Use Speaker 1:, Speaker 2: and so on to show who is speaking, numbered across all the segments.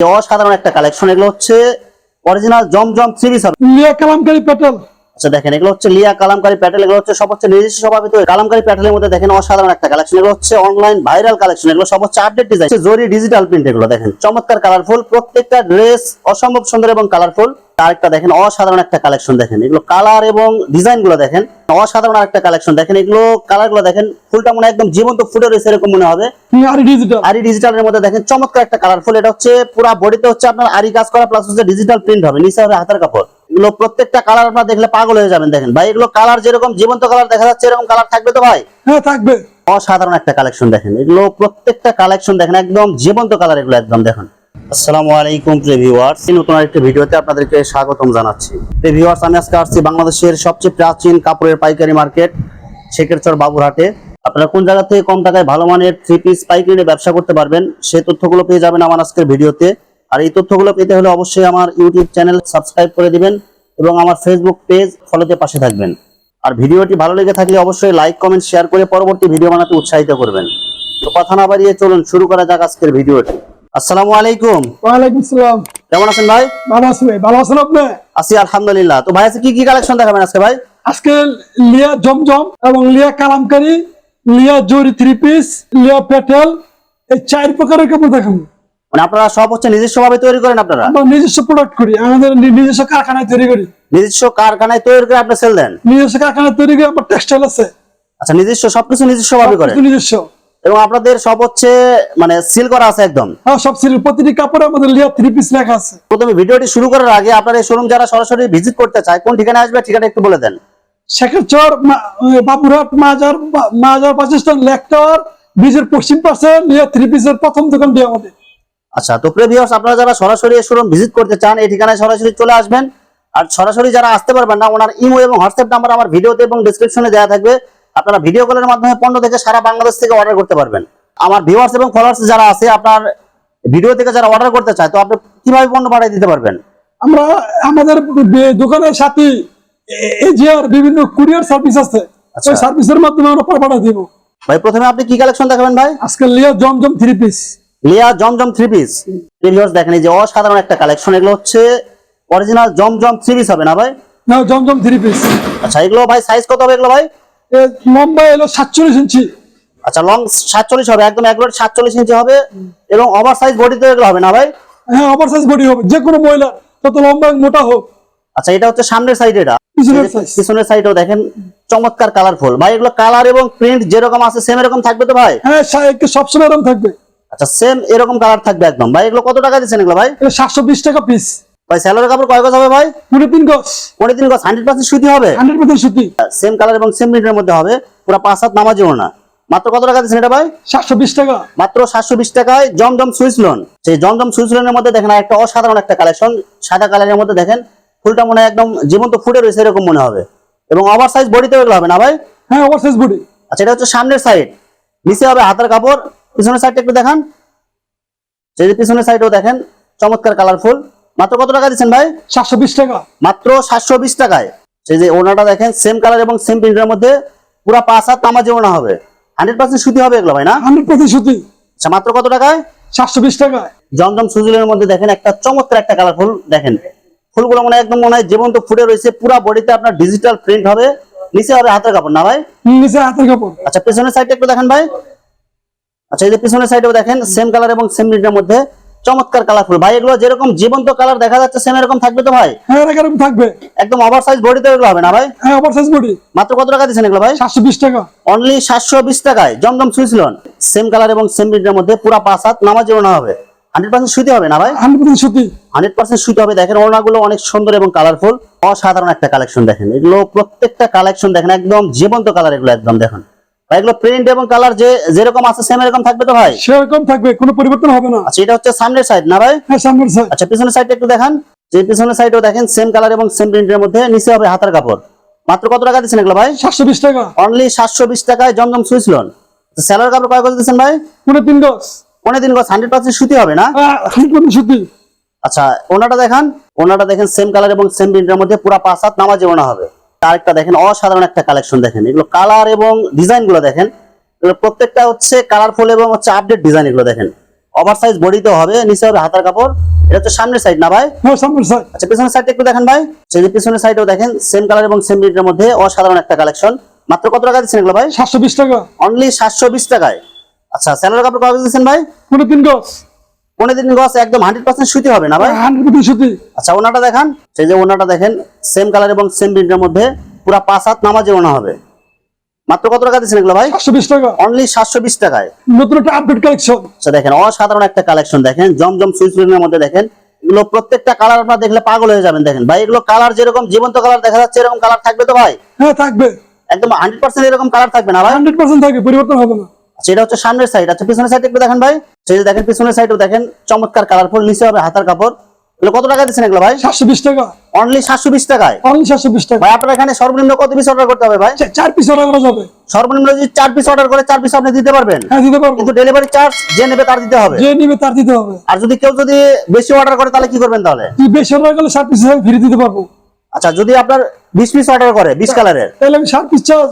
Speaker 1: অসাধারণ একটা কালেকশন এগুলো হচ্ছে অরিজিনাল জমজম সিরিজ
Speaker 2: নিয়ে কালামকারী পেট্রোল।
Speaker 1: আচ্ছা দেখেন এগুলো হচ্ছে লিয়া কালামকারী প্যাটেল এগুলো হচ্ছে সব হচ্ছে নিজস্ব স্বভাবিত কালামকারী প্যাটেলের মধ্যে দেখেন অসাধারণ একটা কালেকশন এগুলো হচ্ছে অনলাইন ভাইরাল কালেকশন এগুলো সব হচ্ছে update design zari digital print এগুলো দেখেন চমৎকার কালারফুল প্রত্যেকটা ড্রেস অসম্ভব সুন্দর এবং কালারফুল আরেকটা দেখেন অসাধারণ একটা কালেকশন দেখেন এগুলো কালার এবং ডিজাইনগুলো দেখেন অসাধারণ একটা কালেকশন দেখেন এগুলো কালারগুলো দেখেন ফুলটা মনে একদম জীবন্ত ফুটে রয়েছে এরকম মনে হবে।
Speaker 2: আরি ডিজিটাল
Speaker 1: আরি ডিজিটালের মধ্যে দেখেন চমৎকার একটা কালারফুল এটা হচ্ছে পুরো বডিতে হচ্ছে আপনার আরি কাজ করা প্লাস হচ্ছে ডিজিটাল প্রিন্ট হবে নিচে হবে হাতের কাপড়। এগুলো প্রত্যেকটা কালার আপনার দেখলে পাগল হয়ে যাবেন দেখেন। ভাই এগুলো কালার যেরকম জীবন্ত কালার দেখা যাচ্ছে এরকম কালার থাকবে তো ভাই?
Speaker 2: হ্যাঁ থাকবে।
Speaker 1: অসাধারণ একটা কালেকশন দেখেন। এগুলো প্রত্যেকটা কালেকশন দেখেন একদম জীবন্ত কালার এগুলো একদম দেখেন। আসসালামু আলাইকুম প্রিভিউয়ার্স নতুন আরেকটি ভিডিওতে আপনাদেরকে স্বাগতম জানাচ্ছি। প্রিভিউয়ার্স আমি আজকে আসছি বাংলাদেশের সবচেয়ে প্রাচীন কাপড়ের পাইকারি মার্কেট শেখেরচর বাবুরহাটে। আপনারা কোন জায়গা থেকে কম টাকায় ভালো মানের থ্রি পিস পাইকারি নিয়ে ব্যবসা করতে পারবেন সেই তথ্যগুলো পেয়ে যাবেন আমার আজকের ভিডিওতে। আর এই তথ্যগুলো পেতে হলে অবশ্যই আমার ইউটিউব চ্যানেল সাবস্ক্রাইব করে দিবেন। এবং আমার ফেসবুক পেজ ফলোতে পাশে থাকবেন। আর ভিডিওটি ভালো লেগে থাকলে অবশ্যই লাইক কমেন্ট শেয়ার করে পরবর্তী ভিডিও বানাতে উৎসাহিত করবেন। তো কথা না বাড়িয়ে চলুন শুরু করা যাক আজকের ভিডিওটি। আসসালামু আলাইকুম।
Speaker 2: ওয়ালাইকুম আসসালাম।
Speaker 1: কেমন আছেন ভাই?
Speaker 2: ভালো আছি ভাই। ভালো আছেন আপনি?
Speaker 1: আছি আলহামদুলিল্লাহ। তো ভাই আজকে কি কি কালেকশন দেখাবেন আজকে ভাই?
Speaker 2: আজকে লিয়া জমজম এবং লিয়া কালামকারী লিয়া জরি থ্রি পিস লিয়া পেট্রোল এই চার প্রকারের কাপড় দেখাবো।
Speaker 1: মানে আপনারা সব হচ্ছে নিজস্ব ভাবে তৈরি করেন আপনারা?
Speaker 2: নিজস্ব প্রোডাক্ট করি আমাদের নিজস্ব কারখানায় তৈরি করি।
Speaker 1: নিজস্ব কারখানায় তৈরি করে আপনি সেল দেন?
Speaker 2: নিজস্ব কারখানায় তৈরি করে আমার টেক্সটাইল আছে।
Speaker 1: আচ্ছা নিজস্ব সবকিছু নিজস্ব ভাবে করেন?
Speaker 2: নিজস্ব।
Speaker 1: এবং আপনাদের সব হচ্ছে মানে সিল করা আছে একদম?
Speaker 2: হ্যাঁ সব সিল প্রতিটি কাপড়ে আমাদের লিয়া থ্রি পিস লেখা আছে।
Speaker 1: প্রথমে ভিডিওটি শুরু করার আগে আপনার এই শোরুম যারা সরাসরি ভিজিট করতে চায় কোন ঠিকানা আসবে ঠিকানা একটু বলে দেন।
Speaker 2: শেখরচর মা- ওই বাবুরহাট মাজার মাজার লেক টাওয়ার ব্রিজের পশ্চিম পাশে লিয়া থ্রি পিসের প্রথম দোকান দিয়ে আমাদের।
Speaker 1: আচ্ছা তো প্রিভিয়াস আপনারা যারা সরাসরি শোরুম ভিজিট করতে চান এই ঠিকানায় সরাসরি চলে আসবেন। আর সরাসরি যারা আসতে পারবেন না ওনার ইমো এবং হোয়াটসঅ্যাপ নাম্বার আমার ভিডিওতে এবং ডিসক্রিপশনে দেওয়া থাকবে। আপনারা ভিডিও কলের মাধ্যমে পণ্য থেকে সারা বাংলাদেশ থেকে অর্ডার করতে পারবেন। আমার ভিউয়ার্স এবং ফলোয়ার্স যারা আছে আপনার ভিডিও থেকে যারা অর্ডার করতে চায় তো আপনি কীভাবে পণ্য পাঠিয়ে দিতে পারবেন?
Speaker 2: আমরা আমাদের দোকানের সাথে এজিআর বিভিন্ন কুরিয়ার সার্ভিস আছে।
Speaker 1: আচ্ছা।
Speaker 2: ওই সার্ভিসের মাধ্যমে আমরা পাঠা দিব।
Speaker 1: ভাই প্রথমে আপনি কি কালেকশন দেখাবেন ভাই?
Speaker 2: আজকে লিয়া জমজম থ্রি পিস
Speaker 1: লিয়া জমজম থ্রি পিস ভিউয়ার্স দেখেন এই যে অসাধারণ একটা কালেকশন এগুলো হচ্ছে অরিজিনাল জমজম থ্রি পিস হবে না ভাই?
Speaker 2: না জমজম থ্রি পিস
Speaker 1: আচ্ছা এগুলো ভাই সাইজ কত হবে এগুলো ভাই?
Speaker 2: লম্বা এলো সাতচল্লিশ ইঞ্চি।
Speaker 1: আচ্ছা লং সাতচল্লিশ হবে একদম একবার সাতচল্লিশ ইঞ্চি হবে এবং ওভার সাইজ বডি তো এগুলো হবে না ভাই?
Speaker 2: হ্যাঁ ওভার সাইজ বডি হবে যে কোনো মহিলা তত লম্বা মোটা হোক।
Speaker 1: আচ্ছা এটা হচ্ছে সামনের সাইড এটা।
Speaker 2: পিছনের
Speaker 1: সাইডেও দেখেন চমৎকার কালারফুল ভাই এগুলো কালার এবং প্রিন্ট যেরকম আছে সেম এরকম থাকবে তো ভাই?
Speaker 2: হ্যাঁ সবসময় এরকম থাকবে।
Speaker 1: আচ্ছা সেম এরকম কালার থাকবে একদম। ভাই এগুলো কত টাকা দিচ্ছেন এগুলো ভাই?
Speaker 2: সাতশো বিশ টাকা পিস
Speaker 1: ভাই স্যালোর কাপড় কয় গজ হবে ভাই?
Speaker 2: পুরো তিন গজ।
Speaker 1: পনেরো দিন গজ হান্ড্রেড পার্সেন্ট সুতি হবে?
Speaker 2: হান্ড্রেড পার্সেন্ট সুতি।
Speaker 1: সেম কালার এবং সেম প্রিন্টের মধ্যে হবে। পুরো পাঁচ হাত নামাজিও না মাত্র কত টাকা দিচ্ছেন এটা ভাই?
Speaker 2: সাতশো বিশ টাকা।
Speaker 1: মাত্র সাতশো বিশ টাকায় জমজম সুইস লোন সেই জমজম সুইস লোনের মধ্যে দেখেন একটা অসাধারণ একটা কালেকশন সাদা কালারের মধ্যে দেখেন। ফুলটা মনে হয় একদম জীবন্ত ফুটে রয়েছে এরকম মনে হবে। এবং ওভার সাইজ বডিতে এগুলো হবে না ভাই?
Speaker 2: হ্যাঁ ওভার সাইজ বডি
Speaker 1: আচ্ছা এটা হচ্ছে সামনের সাইড নিচে হবে হাতের কাপড়। পিছনের সাইডটা একটু দেখান। সেই যে পিছনের সাইডও দেখেন চমৎকার কালারফুল মাত্র কত টাকা দিচ্ছেন ভাই?
Speaker 2: সাতশো বিশ টাকা।
Speaker 1: মাত্র সাতশো বিশ টাকায়। সেই যে ওনাটা দেখেন সেম কালার এবং সেম প্রিন্টের মধ্যে পুরো পাঁচ হাত তামাজি ওনা হবে। হান্ড্রেড পার্সেন্ট সুতি হবে এগুলো ভাই না?
Speaker 2: হান্ড্রেড পার্সেন্ট সুতি।
Speaker 1: আচ্ছা মাত্র কত টাকায়?
Speaker 2: সাতশো বিশ টাকায়
Speaker 1: জমজম সুজুলের মধ্যে দেখেন একটা চমৎকার একটা কালারফুল দেখেন। ফুলগুলো মনে হয় একদম মনে হয় জীবন্ত ফুটে রয়েছে পুরো বডিতে আপনার ডিজিটাল প্রিন্ট হবে। নিচে হবে হাতের কাপড় না ভাই?
Speaker 2: নিচে হাতের কাপড়।
Speaker 1: আচ্ছা পেছনের সাইডটা একটু দেখেন ভাই। আচ্ছা এই যে পিছনের সাইডেও দেখেন সেম কালার এবং সেম প্রিন্টের মধ্যে চমৎকার কালারফুল ভাই এগুলো যেরকম জীবন্ত কালার দেখা যাচ্ছে সেম এরকম থাকবে তো ভাই?
Speaker 2: হ্যাঁ এরকম থাকবে।
Speaker 1: একদম ওভার সাইজ বডিতে এগুলো হবে না ভাই?
Speaker 2: হ্যাঁ ওভার সাইজ বডি
Speaker 1: মাত্র কত টাকা দিচ্ছেন এগুলো ভাই?
Speaker 2: সাতশো বিশ টাকা।
Speaker 1: অনলি সাতশো বিশ টাকায় জমজম সুইসলন সেম কালার এবং সেম প্রিন্টের মধ্যে পুরা পাঁচ হাত নামাজ না হবে। হান্ড্রেড পার্সেন্ট সুতি হবে না ভাই?
Speaker 2: হান্ড্রেড পার্সেন্ট সুতি।
Speaker 1: হান্ড্রেড পার্সেন্ট সুতি হবে। দেখেন ওড়নাগুলো অনেক সুন্দর এবং কালারফুল অসাধারণ একটা কালেকশন দেখেন। এগুলো প্রত্যেকটা কালেকশন দেখেন একদম জীবন্ত কালার এগুলো একদম দেখেন। এগুলো প্রিন্ট এবং কালার যে যেরকম আছে সেম এরকম থাকবে তো ভাই?
Speaker 2: সেরকম থাকবে কোনো পরিবর্তন হবে না।
Speaker 1: আচ্ছা এটা হচ্ছে সামনের সাইড না ভাই?
Speaker 2: হ্যাঁ সামনের সাইড
Speaker 1: আচ্ছা পিছনের সাইডটা একটু দেখান। যে পিছনের সাইডেও দেখেন সেম কালার এবং সেম প্রিন্টের মধ্যে নিচে হবে হাতার কাপড়। মাত্র কত টাকা দিচ্ছেন এগুলো ভাই?
Speaker 2: সাতশো বিশ টাকা।
Speaker 1: অনলি সাতশো বিশ টাকায় জমজম সুইচ লোন স্যালার কাপড় কয় গজ দিচ্ছেন ভাই?
Speaker 2: পুরো তিন গজ।
Speaker 1: পনেরো দিন গজ হান্ড্রেড পার্সেন্ট সুতি হবে না?
Speaker 2: সুতি।
Speaker 1: আচ্ছা ওনাটা দেখান। ওনাটা দেখেন সেম কালার এবং সেম প্রিন্টের মধ্যে পুরো পাঁচ হাত নামাজে ওনা হবে। আরেকটা দেখেন অসাধারণ একটা কালেকশন দেখেন। এগুলো কালার এবং ডিজাইনগুলো দেখেন। এগুলো প্রত্যেকটা হচ্ছে কালারফুল এবং হচ্ছে আপডেট ডিজাইন এগুলো দেখেন। ওভার সাইজ বডিতে হবে নিচে হবে হাতার কাপড়। এটা হচ্ছে সামনের সাইড না ভাই?
Speaker 2: হ্যাঁ
Speaker 1: আচ্ছা পিছনের সাইডটা একটু দেখেন ভাই। সেই যে পিছনের সাইডেও দেখেন সেম কালার এবং সেম প্রিন্টের মধ্যে অসাধারণ একটা কালেকশন মাত্র কত টাকা দিচ্ছেন এগুলো ভাই?
Speaker 2: সাতশো বিশ টাকা।
Speaker 1: অনলি সাতশো বিশ টাকায়। আচ্ছা স্যালোর কাপড় কত দিচ্ছেন ভাই?
Speaker 2: তিন গছ
Speaker 1: পনেরো দিন গছ একদম হান্ড্রেড পার্সেন্ট সুতি হবে না ভাই?
Speaker 2: হান্ড্রেড সুতি।
Speaker 1: আচ্ছা ওনাটা দেখান। সেই যে ওনাটা দেখেন সেম কালার এবং সেম প্রিন্টের মধ্যে পুরা পাঁচ হাত নামাজে ওনা হবে। মাত্র কত টাকা দিচ্ছেন এগুলো ভাই?
Speaker 2: সাতশো বিশ টাকা।
Speaker 1: অনলি সাতশো বিশ টাকায়।
Speaker 2: নতুন একটা আপডেট কালেকশন
Speaker 1: আচ্ছা দেখেন অসাধারণ একটা কালেকশন দেখেন। জমজম মধ্যে দেখেন। এগুলো প্রত্যেকটা কালার আপনারা দেখলে পাগল হয়ে যাবেন দেখেন। ভাই এগুলো কালার যেরকম জীবন্ত কালার দেখা যাচ্ছে এরকম কালার থাকবে তো ভাই?
Speaker 2: হ্যাঁ থাকবে।
Speaker 1: একদম হান্ড্রেড পার্সেন্ট এরকম কালার থাকবে না ভাই?
Speaker 2: হান্ড্রেড পার্সেন্ট থাকবে পরিবর্তন হবে না।
Speaker 1: আচ্ছা এটা হচ্ছে সামনের সাইড আচ্ছা পিছনের সাইড একটু দেখেন ভাই। সেই দেখেন পিছনের সাইডও দেখেন চমৎকার কালারফুল নিচে হবে হাতার কাপড়। এগুলো কত টাকা দিচ্ছেন এগুলো ভাই?
Speaker 2: সাতশো বিশ টাকা।
Speaker 1: অনলি সাতশো বিশ টাকায়?
Speaker 2: অনলি সাতশো বিশ টাকা।
Speaker 1: ভাই আপনার এখানে সর্বনিম্ন কত পিস অর্ডার করতে হবে ভাই?
Speaker 2: চার পিস অর্ডার করা যাবে।
Speaker 1: সর্বনিম্ন যদি চার পিস অর্ডার করে চার পিস আপনি দিতে পারবেন।
Speaker 2: হ্যাঁ দিতে পারব।
Speaker 1: কিন্তু ডেলিভারি চার্জ যে নেবে তার দিতে হবে।
Speaker 2: যে নিবে তার দিতে হবে।
Speaker 1: আর যদি কেউ যদি বেশি অর্ডার করে তাহলে কি করবেন তাহলে?
Speaker 2: বেশি অর্ডার করলে ষাট পিস ফ্রি দিতে পারব?
Speaker 1: আচ্ছা যদি আপনার বিশ পিস অর্ডার করে বিশ কালারের
Speaker 2: তাহলে আমি ষাট পিস চার্জ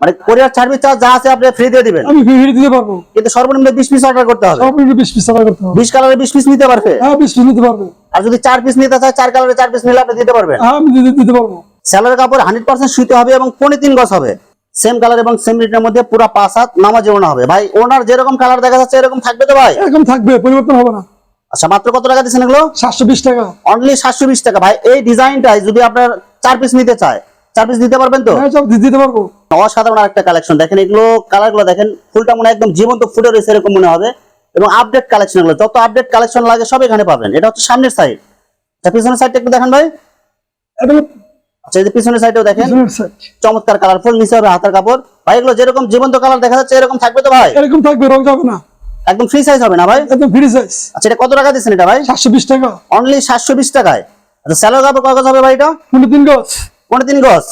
Speaker 1: মানে কোরিয়ার সার্ভিস চার্জ যা আছে আপনি ফ্রি দিয়ে দিবেন।
Speaker 2: আমি ফ্রি দিতে পারব।
Speaker 1: কিন্তু সর্বনিম্ন বিশ পিস অর্ডার করতে হবে।
Speaker 2: সর্বনিম্ন বিশ পিস অর্ডার করতে হবে।
Speaker 1: বিশ কালারের বিশ পিস নিতে পারবে?
Speaker 2: হ্যাঁ বিশ পিস নিতে পারবে।
Speaker 1: আর যদি চার পিস নিতে চায় চার কালারের চার পিস নিলে আপনি দিতে পারবেন।
Speaker 2: হ্যাঁ আমি দিতে দিতে পারব।
Speaker 1: স্যালোর কাপড় হান্ড্রেড পার্সেন্ট শুইতে হবে এবং পনেরো তিন গজ হবে। সেম কালার এবং সেম রিটের মধ্যে পুরো পাঁচ হাত নামাজে ওনা হবে। ভাই ওনার যেরকম কালার দেখা যাচ্ছে এরকম থাকবে তো ভাই?
Speaker 2: এরকম থাকবে পরিবর্তন হবে না।
Speaker 1: আচ্ছা মাত্র কত টাকা দিচ্ছেন এগুলো?
Speaker 2: সাতশো বিশ টাকা।
Speaker 1: অনলি সাতশো বিশ টাকা। ভাই এই ডিজাইনটাই যদি আপনার চার পিস নিতে চায় চার পিস দিতে পারবেন তো?
Speaker 2: হ্যাঁ সব দিতে পারব।
Speaker 1: অসাধারণ একটা কালেকশন দেখেন এগুলো কালারগুলো দেখেন ফুলটা মনে একদম জীবন্ত ফুটে রয়েছে এরকম মনে হবে। এবং আপডেট কালেকশনগুলো যত আপডেট কালেকশন লাগে সব এখানে পাবেন। এটা হচ্ছে সামনের সাইড আচ্ছা পিছনের সাইডটা একটু দেখেন ভাই। আচ্ছা এই যে পিছনের সাইডেও দেখেন। চমৎকার কালারফুল নিচে হবে হাতের কাপড়। ভাই এগুলো যেরকম জীবন্ত কালার দেখা যাচ্ছে এরকম থাকবে তো ভাই?
Speaker 2: এরকম থাকবে রং যাবে না।
Speaker 1: একদম ফ্রি সাইজ হবে না ভাই?
Speaker 2: একদম ফ্রি সাইজ
Speaker 1: আচ্ছা এটা কত টাকা দিচ্ছেন এটা ভাই?
Speaker 2: সাতশো বিশ টাকা।
Speaker 1: অনলি সাতশো বিশ টাকায়। আচ্ছা স্যালোর কাপড় গজ হবে ভাই এটা?
Speaker 2: কোনো তিন গছ
Speaker 1: পনেরো তিন গজ?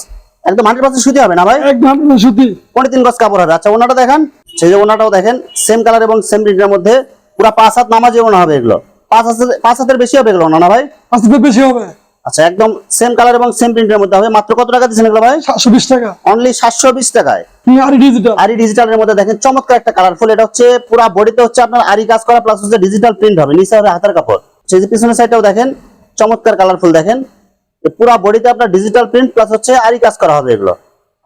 Speaker 1: একদম হান্ড্রেড পার্সেন্ট সুতি হবে না ভাই?
Speaker 2: একদম হান্ড্রেড সুতি।
Speaker 1: পনেরো তিন গজ কাপড় হবে? আচ্ছা ওনাটা দেখেন। সেই যে ওনাটাও দেখেন সেম কালার এবং সেম প্রিন্টের মধ্যে পুরো পাঁচ হাত নামাজে ওনা হবে এগুলো। পাঁচ হাতের পাঁচ হাতের বেশি হবে এগুলো না ভাই?
Speaker 2: আস্তে বেশি হবে।
Speaker 1: আচ্ছা একদম সেম কালার এবং সেম প্রিন্টের মধ্যে হবে। মাত্র কত টাকা দিচ্ছেন এগুলো ভাই?
Speaker 2: সাতশো বিশ টাকা।
Speaker 1: অনলি সাতশো বিশ টাকায়।
Speaker 2: আর ডিজিটাল
Speaker 1: আরি ডিজিটালের মধ্যে দেখেন চমৎকার একটা কালারফুল এটা হচ্ছে পুরা বডিতে হচ্ছে আপনার আরি কাজ করা প্লাস হচ্ছে ডিজিটাল প্রিন্ট হবে। নিচে হবে হাতের কাপড়। সেই যে পিছনের সাইডটাও দেখেন চমৎকার কালারফুল দেখেন। পুরা বডিতে আপনার ডিজিটাল প্রিন্ট প্লাস হচ্ছে আরি কাজ করা হবে এগুলো।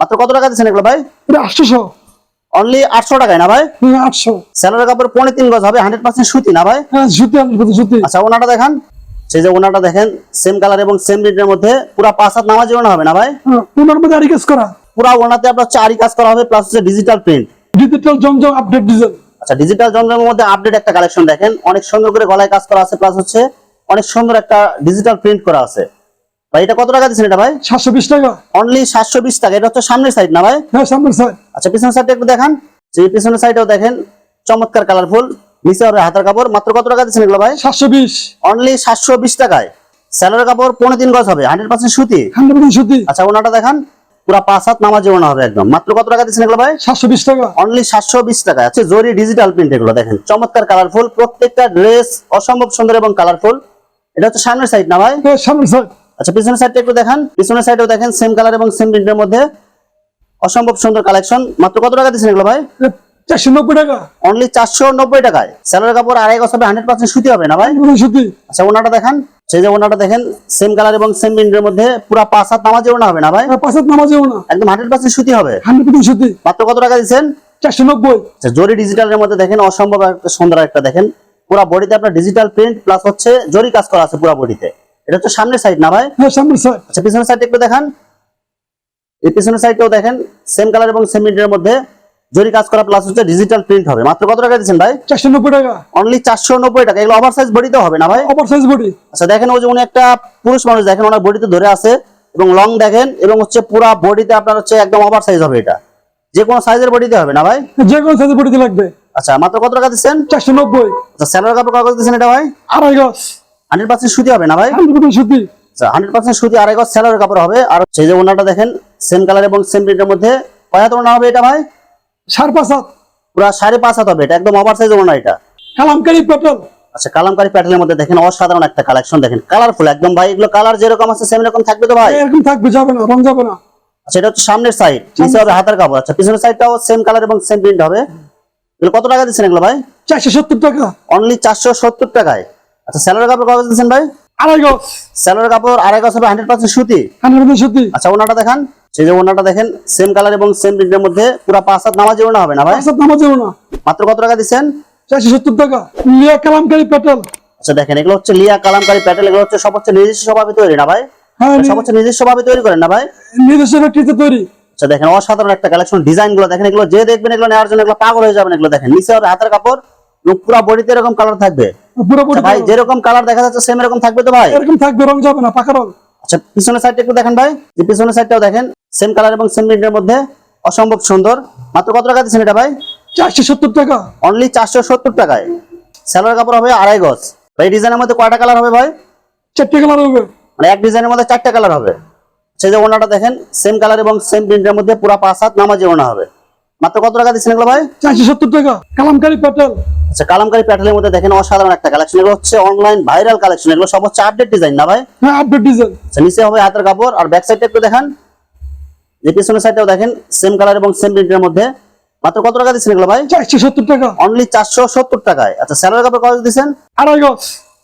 Speaker 1: মাত্র কত টাকা দিচ্ছেন এগুলো ভাই?
Speaker 2: এটা আটশোশো
Speaker 1: অনলি আটশো টাকায় না ভাই?
Speaker 2: আটশো।
Speaker 1: স্যালোর কাপড় পনেরো তিন গজ হবে হান্ড্রেড পার্সেন্ট সুতি না ভাই?
Speaker 2: হ্যাঁ সুতি
Speaker 1: আচ্ছা ওনাটা দেখান। সেই যে ওনাটা দেখেন সেম কালার এবং সেম রেটের মধ্যে পুরা পাঁচ হাত নামাজ ওনা হবে না ভাই?
Speaker 2: হ্যাঁ, ওনার মধ্যে আরি কাজ করা।
Speaker 1: পুরা ওনাতে আপনার হচ্ছে আরি কাজ করা হবে প্লাস হচ্ছে ডিজিটাল প্রিন্ট
Speaker 2: ডিজিটাল জমজম আপডেট ডিজাইন
Speaker 1: আচ্ছা ডিজিটাল যন্ত্রের মধ্যে আপডেট একটা কালেকশন দেখেন। অনেক সুন্দর করে গলায় কাজ করা আছে প্লাস হচ্ছে অনেক সুন্দর একটা ডিজিটাল প্রিন্ট করা আছে। ভাই এটা কত টাকা দিচ্ছেন এটা ভাই?
Speaker 2: সাতশো বিশ টাকা।
Speaker 1: অনলি সাতশো বিশ টাকা এটা হচ্ছে সামনের সাইড না ভাই?
Speaker 2: হ্যাঁ সামনের সাইড
Speaker 1: আচ্ছা পিছনের সাইডটা একটু দেখান। যে পিছনের সাইডেও দেখেন চমৎকার কালারফুল নিচে হবে হাতের কাপড়। মাত্র কত টাকা দিচ্ছেন এগুলো ভাই?
Speaker 2: সাতশো বিশ।
Speaker 1: অনলি সাতশো বিশ টাকায়। স্যালোর কাপড় পনেরো তিন গজ হবে হান্ড্রেড পার্সেন্ট সুতি।
Speaker 2: হান্ড্রেড সুতি।
Speaker 1: আচ্ছা ওনাটা দেখান পুরা পাঁচ হাত নামাজে ওনা হবে একদম। মাত্র কত টাকা দিচ্ছেন এগুলো ভাই?
Speaker 2: সাতশো বিশ টাকা।
Speaker 1: অনলি সাতশো বিশ টাকা আছে জরি ডিজিটাল প্রিন্ট এগুলো দেখেন চমৎকার কালারফুল প্রত্যেকটা ড্রেস অসম্ভব সুন্দর এবং কালারফুল এটা হচ্ছে সামনের সাইড না ভাই?
Speaker 2: হ্যাঁ সামনের সাইড
Speaker 1: আচ্ছা পিছনের সাইডটা একটু দেখান। পিছনের সাইডেও দেখেন সেম কালার এবং সেম প্রিন্টের মধ্যে অসম্ভব সুন্দর কালেকশন মাত্র কত টাকা দিচ্ছেন এগুলো ভাই?
Speaker 2: চারশো নব্বই টাকা।
Speaker 1: অনলি চারশো নব্বই টাকায়। স্যালোর কাপড় আড়াই গজ হবে হান্ড্রেড পার্সেন্ট সুতি হবে না ভাই?
Speaker 2: সুতি।
Speaker 1: আচ্ছা ওনাটা দেখান। সেই যে ওনাটা দেখেন সেম কালার এবং সেম প্রিন্টের মধ্যে পুরো পাঁচ হাত নামাজে ওনা হবে না ভাই?
Speaker 2: পাঁচ হাত নামাজেও না
Speaker 1: একদম হান্ড্রেড পার্সেন্ট সুতি হবে।
Speaker 2: হান্ড্রেড সুতি।
Speaker 1: মাত্র কত টাকা দিচ্ছেন?
Speaker 2: চারশো নব্বই।
Speaker 1: আচ্ছা জরি ডিজিটালের মধ্যে দেখেন অসম্ভব একটা সুন্দর একটা দেখেন। পুরো বডিতে আপনার ডিজিটাল প্রিন্ট প্লাস হচ্ছে জরি কাজ করা আছে পুরো বডিতে এটা হচ্ছে সামনের সাইড না ভাই?
Speaker 2: হ্যাঁ সামনের সাইড
Speaker 1: আচ্ছা পিছনের সাইড একটু দেখান। এই পিছনের সাইডটাও দেখেন সেম কালার এবং সেম প্রিন্টের মধ্যে জরি কাজ করা প্লাস হচ্ছে ডিজিটাল প্রিন্ট হবে। মাত্র কত টাকা দিচ্ছেন ভাই?
Speaker 2: চারশো নব্বই টাকা।
Speaker 1: অনলি চারশো নব্বই টাকা। এগুলো ওভার সাইজ বডিতে হবে না ভাই?
Speaker 2: ওভার সাইজ বডি
Speaker 1: আচ্ছা দেখেন ওই যে উনি একটা পুরুষ মানুষ দেখেন ওনার বডিতে ধরে আছে এবং লং দেখেন এবং হচ্ছে পুরা বডিতে আপনার হচ্ছে একদম ওভার সাইজ হবে এটা। যে কোনো সাইজের বডিতে হবে না ভাই?
Speaker 2: যে কোনো সাইজের বডিতে লাগবে।
Speaker 1: আচ্ছা মাত্র কত টাকা দিচ্ছেন?
Speaker 2: চারশো নব্বই।
Speaker 1: আচ্ছা স্যালোর কাপড় কাগজ দিচ্ছেন এটা ভাই?
Speaker 2: আড়াই গছ
Speaker 1: হান্ড্রেড পার্সেন্ট সুতি হবে না ভাই?
Speaker 2: সুতি।
Speaker 1: হান্ড্রেড পার্সেন্ট সুতি আড়াই গজ স্যালোর কাপড় হবে। আর সেই যে ওনাটা দেখেন সেম কালার এবং সেম প্রিন্টের মধ্যে কয়াত ওনা হবে এটা ভাই?
Speaker 2: সাড়ে পাঁচ হাত।
Speaker 1: পুরা সাড়ে পাঁচ হাত হবে এটা একদম ওভার সাইজ ওনা এটা।
Speaker 2: কালামকারি পেট্রোল
Speaker 1: আচ্ছা কালামকারি প্যাটার্নের মধ্যে দেখেন অসাধারণ একটা কালেকশন দেখেন। কালারফুল একদম ভাই এগুলো কালার যেরকম আছে সেম রকম থাকবে তো ভাই?
Speaker 2: এরকম থাকবে যাবে না রং যাবে না।
Speaker 1: আচ্ছা এটা হচ্ছে সামনের সাইড নিচে হবে হাতের কাপড়। আচ্ছা পিছনের সাইডটাও সেম কালার এবং সেম প্রিন্ট হবে। এগুলো কত টাকা দিচ্ছেন এগুলো ভাই?
Speaker 2: চারশো সত্তর টাকা।
Speaker 1: অনলি চারশো সত্তর টাকায়। আচ্ছা স্যালোর কাপড় কত দিচ্ছেন ভাই?
Speaker 2: আড়াই গজ।
Speaker 1: স্যালোর কাপড় আড়াই গজ হবে হান্ড্রেড পার্সেন্ট সুতি?
Speaker 2: হান্ড্রেড সত্যি
Speaker 1: আচ্ছা ওনাটা দেখান। সেই যে ওনাটা দেখেন সেম কালার এবং সেম প্রিন্টের মধ্যে পুরো পাঁচ হাত নামাজি ওনা হবে না ভাই?
Speaker 2: পাঁচ নামা যাব না
Speaker 1: মাত্র কত টাকা দিচ্ছেন?
Speaker 2: চারশো সত্তর টাকা। লিয়া কালামকারি পেটেল
Speaker 1: আচ্ছা দেখেন এগুলো হচ্ছে লিয়া কালামকারী প্যাটেল এগুলো হচ্ছে সব হচ্ছে নিজস্ব স্বভাবে তৈরি না ভাই?
Speaker 2: হ্যাঁ
Speaker 1: সব হচ্ছে নিজস্ব ভাবে তৈরি করেন না ভাই?
Speaker 2: নিজস্ব ব্যক্তিতে তৈরি।
Speaker 1: আচ্ছা দেখেন অসাধারণ একটা কালেকশন ডিজাইনগুলো। দেখেন এগুলো যে দেখবেন এগুলো নেওয়ার জন্য এগুলো পাগল হয়ে যাবেন এগুলো। দেখেন নিচে হবে হাতের কাপড় পুরো বডিতে এরকম কালার থাকবে?
Speaker 2: পুরোপুরি
Speaker 1: আচ্ছা ভাই যেরকম কালার দেখা যাচ্ছে সেম এরকম থাকবে তো ভাই?
Speaker 2: এরকম থাকবে রং যাবে না পাকা রং।
Speaker 1: আচ্ছা পিছনের সাইডটা একটু দেখেন ভাই। যে পিছনের সাইডটাও দেখেন সেম কালার এবং সেম প্রিন্টের মধ্যে অসম্ভব সুন্দর। মাত্র কত টাকা দিচ্ছেন এটা ভাই?
Speaker 2: চারশো সত্তর টাকা।
Speaker 1: অনলি চারশো সত্তর টাকায়। স্যালোয়ার কাপড় হবে আড়াই গজ। ভাই ডিজাইনের মধ্যে কয়টা কালার হবে ভাই?
Speaker 2: চারটে কালার হবে।
Speaker 1: মানে এক ডিজাইনের মধ্যে চারটা কালার হবে। সেই যে ওনাটা দেখেন সেম কালার এবং সেম প্রিন্টের মধ্যে পুরো পাঁচ হাত নামাজি ওনা হবে। মাত্র কত টাকা দিচ্ছেন এগুলো ভাই?
Speaker 2: চারশো সত্তর টাকা। কালামকারি পেটেল
Speaker 1: আচ্ছা কালামকারী প্যাটেলের মধ্যে দেখেন অসাধারণ একটা কালেকশন এগুলো হচ্ছে অনলাইন ভাইরাল কালেকশন এগুলো সব হচ্ছে আপডেট ডিজাইন না ভাই?
Speaker 2: হ্যাঁ আপডেট ডিজাইন
Speaker 1: আচ্ছা নিচে হবে হাতের কাপড় আর ব্যাক সাইডটা একটু দেখান। পিছনের সাইডটাও দেখেন সেম কালার এবং সেম প্রিন্টের মধ্যে। মাত্র কত টাকা দিচ্ছেন এগুলো ভাই?
Speaker 2: চারশো সত্তর টাকা।
Speaker 1: অনলি চারশো সত্তর টাকায়। আচ্ছা স্যালোয়ার কাপড় কত দিচ্ছেন?
Speaker 2: আড়াই গজ।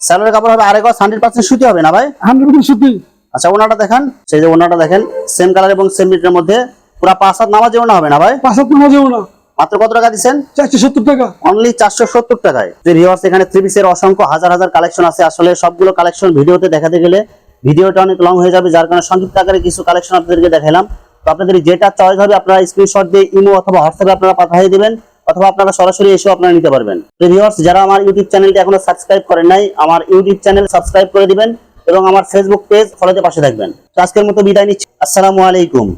Speaker 1: স্যালোয়ার কাপড় হবে আড়াই গজ হান্ড্রেড পার্সেন্ট সুতি হবে না ভাই?
Speaker 2: হান্ড্রেড সুতি।
Speaker 1: আচ্ছা ওনাটা দেখান। সেই যে ওনাটা দেখেন সেম কালার এবং সেম প্রিন্টের মধ্যে। পুরো পাঁচ হাত নামাজ ওনা হবে না ভাই?
Speaker 2: পাঁচ হাত নামা যাব না
Speaker 1: মাত্র কত টাকা দিচ্ছেন?
Speaker 2: চারশো সত্তর টাকা।
Speaker 1: অনলি চারশো সত্তর টাকায়। যে ভিউয়ার্স এখানে থ্রি পিসের অসংখ্য হাজার হাজার কালেকশন আছে। আসলে সবগুলো কালেকশন ভিডিওতে দেখাতে গেলে ভিডিওটা অনেক লং হয়ে যাবে। যার কারণে সংক্ষিপ্ত আকারে কিছু কালেকশন আপনাদেরকে দেখালাম। তো আপনাদের যেটা চয়েস হবে আপনারা স্ক্রিনশট দিয়ে ইমো অথবা হোয়াটসঅ্যাপে আপনারা পাঠিয়ে দিবেন। অথবা আপনারা সরাসরি এসেও আপনারা নিতে পারবেন। তো ভিউয়ার্স যারা আমার ইউটিউব চ্যানেলটি এখনও সাবস্ক্রাইব করেন নাই আমার ইউটিউব চ্যানেল সাবস্ক্রাইব করে দিবেন এবং আমার ফেসবুক পেজ ফলোতে পাশে থাকবেন। তো আজকের মতো বিদায় নিচ্ছি। আসসালামু আলাইকুম।